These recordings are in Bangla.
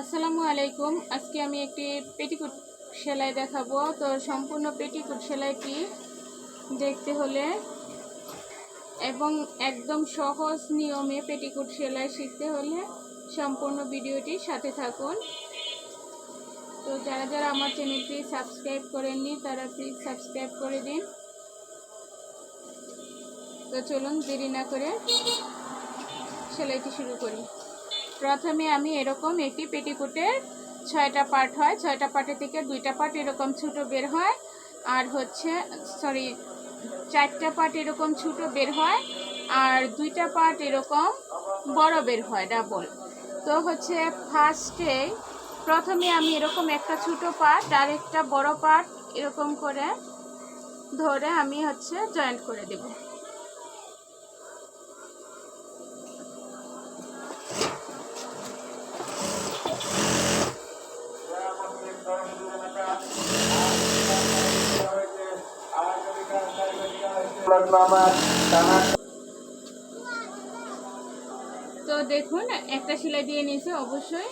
আসসালামু আলাইকুম। আজকে আমি একটি পেটিকুট সেলাই দেখাবো। তো সম্পূর্ণ পেটিকুট সেলাইটি দেখতে হলে এবং একদম সহজ নিয়মে পেটিকুট সেলাই শিখতে হলে সম্পূর্ণ ভিডিওটি সাথে থাকুন। তো যারা যারা আমার চ্যানেলটি সাবস্ক্রাইব করেননি, তারা প্লিজ সাবস্ক্রাইব করে দিন। তো চলুন দেরি না করে সেলাইটি শুরু করি। প্রথমে আমি এরকম একটি পেটিকোটের ছয়টা পার্ট হয়, ছয়টা পার্টের থেকে দুইটা পার্ট এরকম ছোটো বের হয় আর হচ্ছে সরি চারটা পার্ট এরকম ছোটো বের হয় আর দুইটা পার্ট এরকম বড় বের হয় ডাবল তো হচ্ছে ফার্স্টে প্রথমে আমি এরকম একটা ছোটো পার্ট আর একটা বড় পার্ট এরকম করে ধরে আমি হচ্ছে জয়েন্ট করে দেবো। দেখুন, একটা সেলাই দিয়ে নিয়েছে, অবশ্যই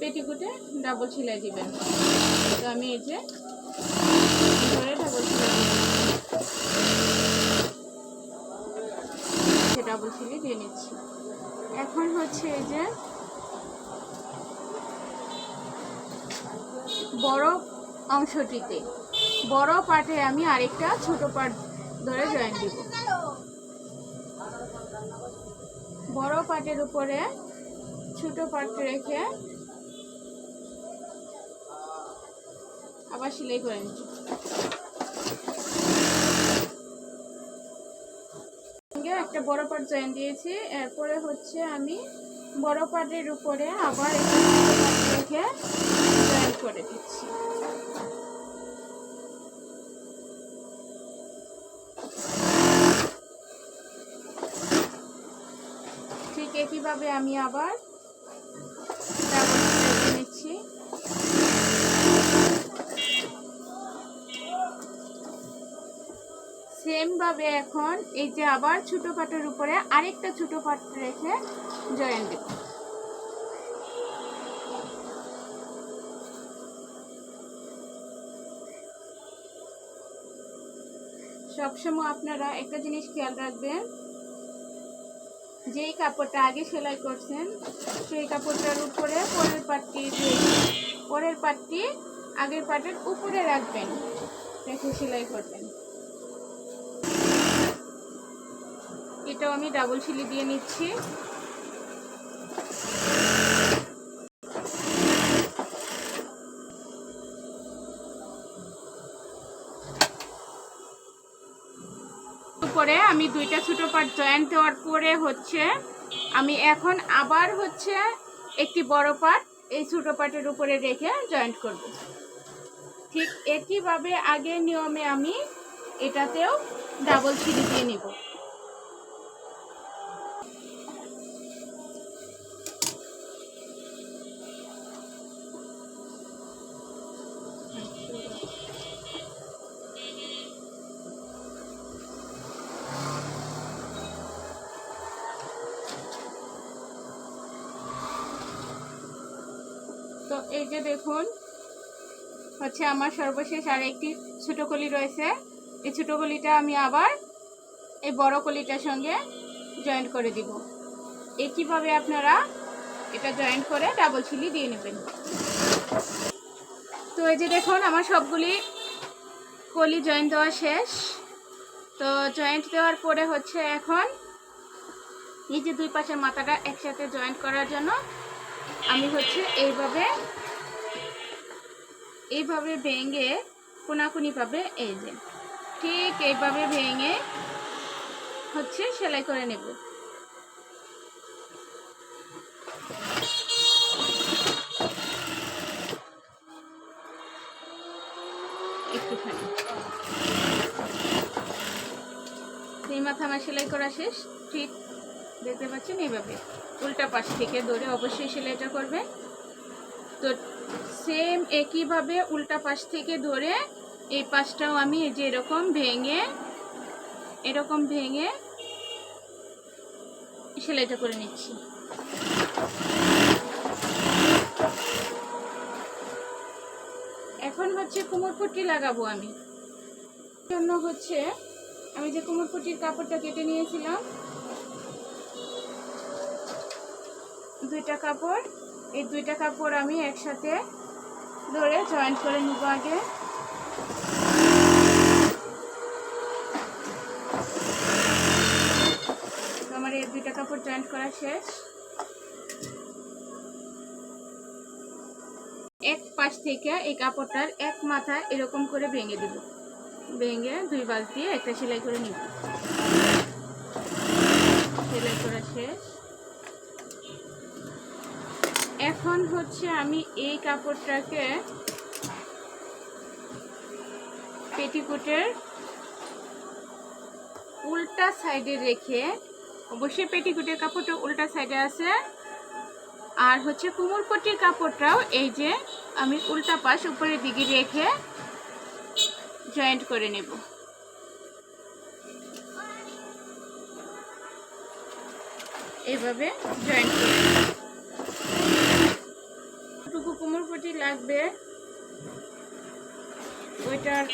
পেটিকুটে ডাবল সেলাই দিবেন। তো আমি এই যে ধরে ডাবল সেলাই দিয়ে ডাবল সেলাই দিয়ে নিচ্ছি। এখন হচ্ছে এই যে বড় অংশটিতে, বড় পার্টে আমি আরেকটা ছোট পার্ট ধরে জয়েন দিব। বড় পার্টের উপরে ছোট পার্ট রেখে আবার সেলাই করে নিচ্ছি। একটা বড় পার্ট জয়েন দিয়েছি। এরপরে হচ্ছে আমি বড় পার্টের উপরে আবার রেখে জয়েন করে দিচ্ছি। ঠিক আমি আবার নিচ্ছি। সেম ভাবে এখন এই যে আবার ছোট পাটের উপরে আরেকটা ছোট পাট রেখে জয়েন দেব। সবসময় আপনারা একটা জিনিস খেয়াল রাখবেন যেই কাপড়টা আগে সেলাই করছেন, সেই কাপড়টার উপরে পরের পাটটি পরের পাটটি আগের পাটের উপরে রাখবেন। রেখে সেলাই করবেন। এটাও আমি ডাবল সিলি দিয়ে নিচ্ছি। উপরে আমি দুইটা ছোটো পার্ট জয়েন্ট দেওয়ার পরে হচ্ছে আমি এখন আবার হচ্ছে একটি বড় পার্ট এই ছোটো পার্টের উপরে রেখে জয়েন্ট করব। ঠিক একইভাবে আগের নিয়মে আমি এটাতেও ডাবল ছিলি দিয়ে নিব। এই যে দেখুন, হচ্ছে আমার সর্বশেষ আর একটি ছোটো কলি রয়েছে। এই ছোটো কলিটা আমি আবার এই বড় কলিটার সঙ্গে জয়েন্ট করে দিব। একইভাবে আপনারা এটা জয়েন্ট করে ডাবল ছিলি দিয়ে নেবেন? তো এই যে দেখুন, আমার সবগুলি কলি জয়েন্ট দেওয়া শেষ। তো জয়েন্ট দেওয়ার পরে হচ্ছে এখন এই যে দুই পাশের মাথাটা একসাথে জয়েন্ট করার জন্য আমি হচ্ছে এইভাবে এইভাবে ভেঙে কোনাকুনি পাবে, এই যে। ঠিক এইভাবে ভেঙে হচ্ছে সেলাই করে নেব। একটুখানি। মাথা আমার সেলাই করা শেষ। ঠিক দেখতে পাচ্ছেন এইভাবে। উল্টা পাশ থেকে ধরে অবশ্যই সেলাইটা করবে। তো সেম একইভাবে উল্টা পাশ থেকে ধরে এই পাশটাও আমি যে এরকম ভেঙে এরকম ভেঙে সেলাইটা করে নিচ্ছি। এখন হচ্ছে কোমর লাগাবো আমি। জন্য হচ্ছে আমি যে কোমর কাপড়টা কেটে নিয়েছিলাম, দুইটা কাপড় এই দুইটা কাপড় আমি একসাথে ধরে জয়েন্ট করে নিব আগে। আমার এই দুইটা কাপড় জয়েন্ট করা শেষ। এক পাশ থেকে এই কাপড়টার এক মাথা এরকম করে ভেঙে দিব। ভেঙে দুই বালতি একটা সেলাই করে নিব। সেলাই করা শেষ। এখন হচ্ছে আমি এই কাপড়টাকে পেটিকোটের উল্টা সাইডে রেখে, অবশ্যই পেটিকোটের কাপড়টা উল্টা সাইডে আছে। আর হচ্ছে কুমোরপট্টির কাপড়টাও এই যে আমি উল্টা পাশ উপরের দিকে রেখে জয়েন্ট করে নেব। এভাবে জয়েন্ট করে নেব টুকু কুমোরপট্টি লাগবে? ওইটার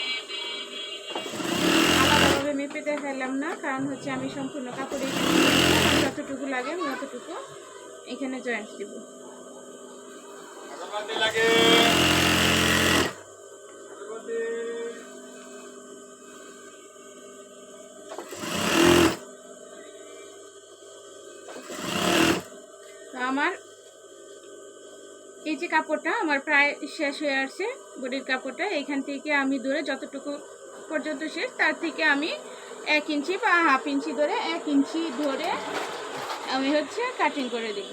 আলাদাভাবে মেপে দেখালাম না কারণ হচ্ছে আমি সম্পূর্ণ কাপড়ে যতটুকু লাগে আমি অতটুকু এখানে জয়েন্ট দিব। লাগে। আমার এই যে কাপড়টা আমার প্রায় শেষ হয়ে আসছে বডির কাপড়টা, এখান থেকে আমি ধরে যতটুকু পর্যন্ত শেষ, তার থেকে আমি এক ইঞ্চি বা হাফ ইঞ্চি ধরে, এক ইঞ্চি ধরে আমি হচ্ছে কাটিং করে দেব।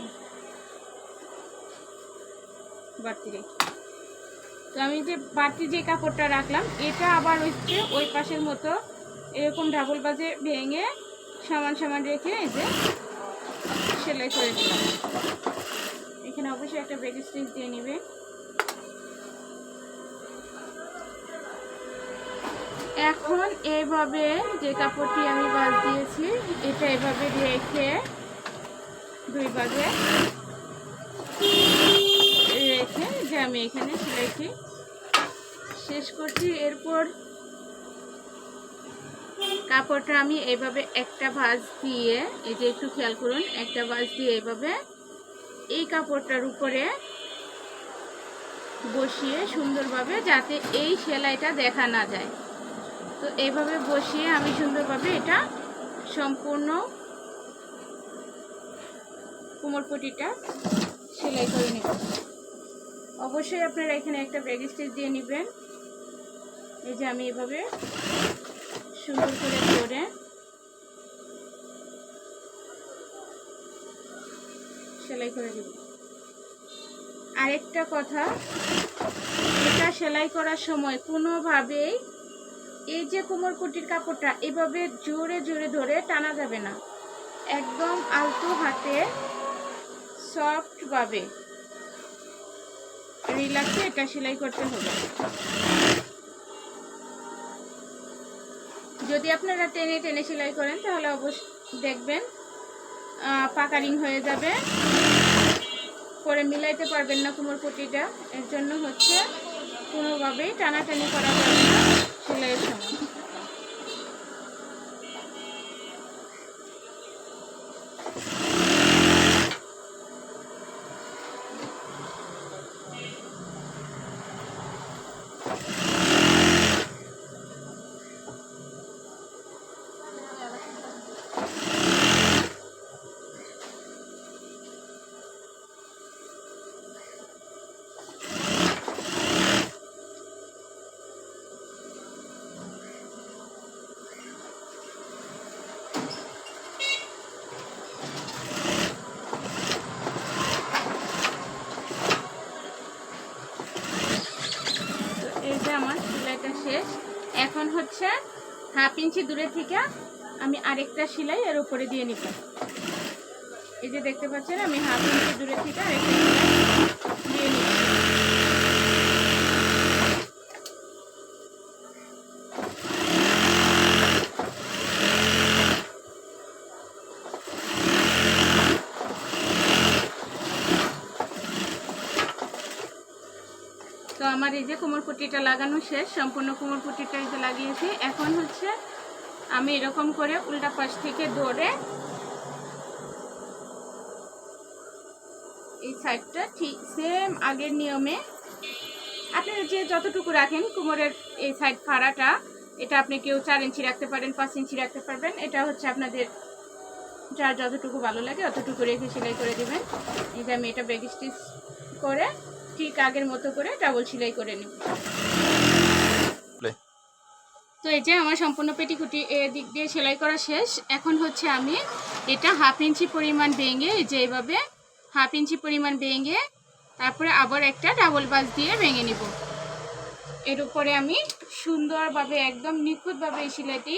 বাড়তি তো আমি যে বাড়তি যে কাপড়টা রাখলাম, এটা আবার হচ্ছে ওই পাশের মতো এরকম ডাবল বাজে ভেঙে সমান সমান রেখে এই যে সেলাই করে দিলাম। এখানে অবশ্যই একটা বেগ স্টিচ দিয়ে নিবে। এখন এইভাবে যে কাপড়টি আমি বাদ দিয়েছি, এটা এভাবে রেখে দুই বাজে রেখে যে আমি এখানে সেলাইটি শেষ করছি। এরপর কাপড়টা আমি এইভাবে একটা ভাঁজ দিয়ে, এই যে একটু খেয়াল করুন, একটা ভাঁজ দিয়ে এইভাবে এই কাপড়টার উপরে বসিয়ে সুন্দরভাবে যাতে এই সেলাইটা দেখা না যায়। তো এইভাবে বসিয়ে আমি সুন্দরভাবে এটা সম্পূর্ণ কোমরপটিটা সেলাই করে নেব। অবশ্যই আপনারা এখানে একটা ব্যাগ স্টিচ দিয়ে নেবেন। এই যে আমি এভাবে সুন্দর করে করে সেলাই করে দেব। আরেকটা কথা এটা সেলাই করার সময় কোনোভাবেই এই যে কোমরপট্টির কাপড়টা এভাবে জোরে জোরে ধরে টানা যাবে না। একদম আলতো হাতে সফটভাবে রিল্যাক্সে এটা সেলাই করতে হবে। যদি আপনারা টেনে টেনে সেলাই করেন তাহলে অবশ্যই দেখবেন আহ, পাকা হয়ে যাবে। পরে মিলাইতে পারবেন না কুমোর পটিটা। এর জন্য হচ্ছে কোনোভাবেই টানাটানি করা যাবে না সেলাইয়ের সময়। শেষ এখন হচ্ছে হাফ ইঞ্চি দূরে থেকে আমি আরেকটা সেলাই এর উপরে দিয়ে নিব। এই যে দেখতে পাচ্ছেন, আমি হাফ ইঞ্চি দূরে থেকে আরেকটা সেলাই দিয়ে নিব। আমার এই যে কোমর পট্টিটা লাগানো শেষ, সম্পূর্ণ কোমর পট্টিটা এই যে লাগিয়েছি। এখন হচ্ছে আমি এরকম করে উল্টা পাশ থেকে ধরে এই সাইডটা ঠিক সেম আগের নিয়মে। আপনি যে যতটুকু রাখেন কোমরের এই সাইড ফাড়াটা, এটা আপনি কেউ চার ইঞ্চি রাখতে পারেন, পাঁচ ইঞ্চি রাখতে পারবেন। এটা হচ্ছে আপনাদের যার যতটুকু ভালো লাগে অতটুকু রেখে সেলাই করে দেবেন। এই যে আমি এটা ব্যাগ স্টিচ করে ঠিক আগের মতো করে ডাবল সেলাই করে নিব। তো এই যে আমার সম্পূর্ণ পেটিকুটি দিক দিয়ে সেলাই করা শেষ। এখন হচ্ছে আমি এটা হাফ ইঞ্চি পরিমাণ ভেঙে এই যে এইভাবে হাফ ইঞ্চি পরিমাণ ভেঙে তারপরে আবার একটা ডাবল বাস দিয়ে ভেঙে নিব। এর উপরে আমি সুন্দরভাবে একদম নিখুঁতভাবে এই সেলাইটি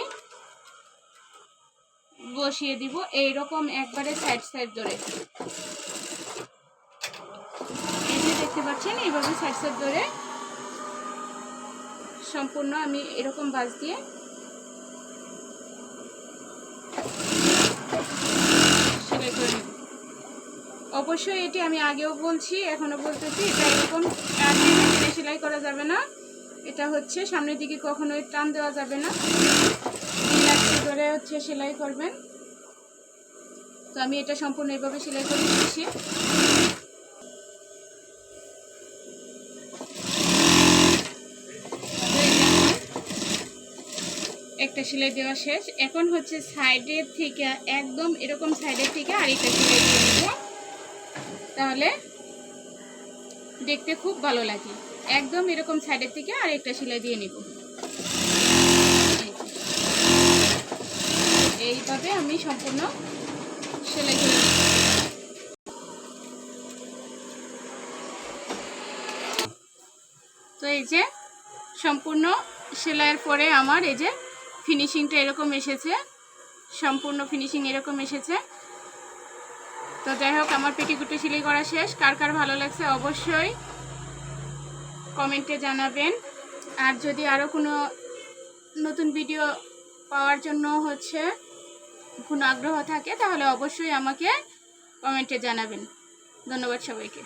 বসিয়ে দিব। এইরকম একবারে সাইড সাইড ধরে। দেখতে পাচ্ছেন, এইভাবে সাইড সাইড ধরে সম্পূর্ণ আমি এরকম বাস দিয়ে সেলাই অবশ্যই এটি আমি আগেও বলছি এখনও বলতেছি, এটা এরকম সেলাই করা যাবে না। এটা হচ্ছে সামনের দিকে কখনোই টান দেওয়া যাবে না। ধরে হচ্ছে সেলাই করবেন। তো আমি এটা সম্পূর্ণ এইভাবে সেলাই করে দিচ্ছি একটা সেলাই দেওয়া শেষ। এখন হচ্ছে সাইডের থেকে একদম এরকম সাইডের থেকে আরেকটা সেলাই দিয়ে নেব তাহলে দেখতে খুব ভালো লাগে। একদম এরকম সাইডের থেকে আরেকটা সেলাই দিয়ে নিব। এইভাবে আমি সম্পূর্ণ সেলাই করে তো এই যে সম্পূর্ণ সেলাইয়ের পরে আমার এই যে ফিনিশিংটা এরকম এসেছে। সম্পূর্ণ ফিনিশিং এরকম এসেছে। তো যাই হোক, আমার পেটিকুটি সেলাই করা শেষ। কার কার ভালো লাগছে অবশ্যই কমেন্টে জানাবেন। আর যদি আরও কোনো নতুন ভিডিও পাওয়ার জন্য হচ্ছে কোনো আগ্রহ থাকে, তাহলে অবশ্যই আমাকে কমেন্টে জানাবেন। ধন্যবাদ সবাইকে।